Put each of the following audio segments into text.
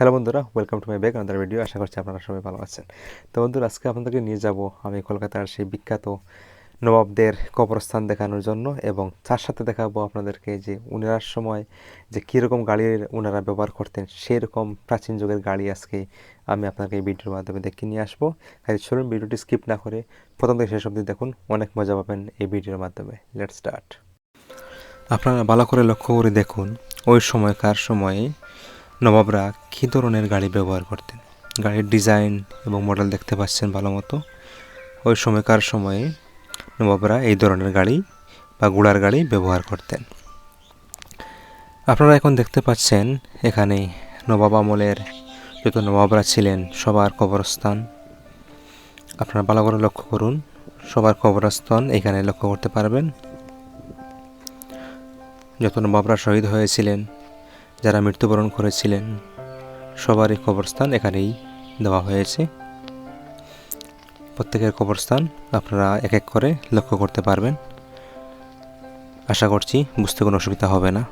Hello বন্ধুরা welcome to my back আমাদের video আশা করছি আপনারা সবাই ভালো আছেন। তো বন্ধুরা, আজকে আপনাদেরকে নিয়ে যাব আমি কলকাতার সেই বিখ্যাত নবাবদের কবরস্থান দেখানোর জন্য এবং তার সাথে দেখাবো আপনাদেরকে যে উনার সময় যে কীরকম গাড়ির ওনারা ব্যবহার করতেন সেই রকম প্রাচীন যুগের গাড়ি আজকে আমি আপনাকে এই ভিডিওর মাধ্যমে দেখে নিয়ে আসব। খালি চলুন ভিডিওটি স্কিপ না করে প্রথম থেকে শেষ অবধি দেখুন, অনেক মজা পাবেন এই ভিডিওর মাধ্যমে। লেট স্টার্ট আপনারা ভালো করে লক্ষ্য করে দেখুন, ওই সময়কার সময়ে নবাবরা কী ধরনের গাড়ি ব্যবহার করতেন? গাড়ির ডিজাইন এবং মডেল দেখতে পাচ্ছেন ভালো মতো ওই সময়কার সময়ে নবাবরা এই ধরনের গাড়ি বা ঘোড়ার গাড়ি ব্যবহার করতেন। আপনারা এখন দেখতে পাচ্ছেন এখানে নবাব আমলের যত নবাবরা ছিলেন সবার কবরস্থান। আপনারা ভালো করে লক্ষ্য করুন, সবার কবরস্থান এখানে লক্ষ্য করতে পারবেন। যত নবাবরা শহীদ হয়েছিলেন যারা মৃত্যুবরণ করেছিলেন। সবারই কবরস্থান এখানেই দেওয়া হয়েছে। প্রত্যেকের কবরস্থান আপনারা এক এক করে লক্ষ্য করতে পারবেন। আশা করছি বুঝতে কোনো অসুবিধা হবে না।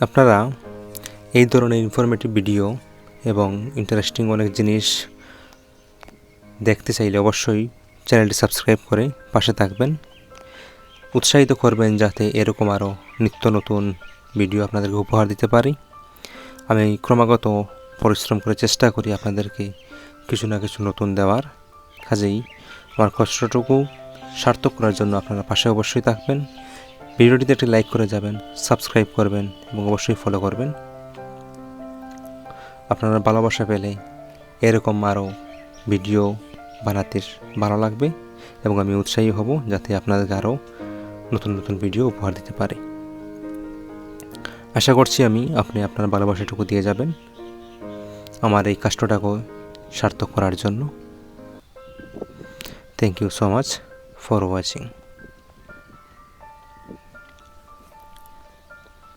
আপনারা এই ধরনের ইনফরমেটিভ ভিডিও এবং ইন্টারেস্টিং অনেক জিনিস দেখতে চাইলে অবশ্যই চ্যানেলটি সাবস্ক্রাইব করে পাশে থাকবেন। উৎসাহিত করবেন যাতে এরকম আরও নিত্য নতুন ভিডিও আপনাদেরকে উপহার দিতে পারি। আমি ক্রমাগত পরিশ্রম করে চেষ্টা করি আপনাদেরকে কিছু না কিছু নতুন দেওয়ার। কাজেই আমার কষ্টটুকু সার্থক করার জন্য আপনারা পাশে অবশ্যই থাকবেন। ভিডিওটিতে একটি লাইক করে যাবেন সাবস্ক্রাইব করবেন এবং অবশ্যই ফলো করবেন। আপনারা ভালোবাসা পেলে এরকম আরও ভিডিও বানাতে ভালো লাগবে এবং আমি উৎসাহী হব যাতে আপনাদেরকে আরও নতুন নতুন ভিডিও উপহার দিতে পারি। আশা করছি আমি আপনি আপনার ভালোবাসাটুকু দিয়ে যাবেন আমার এই কাজটাকে সার্থক করার জন্য। Thank you so much for watching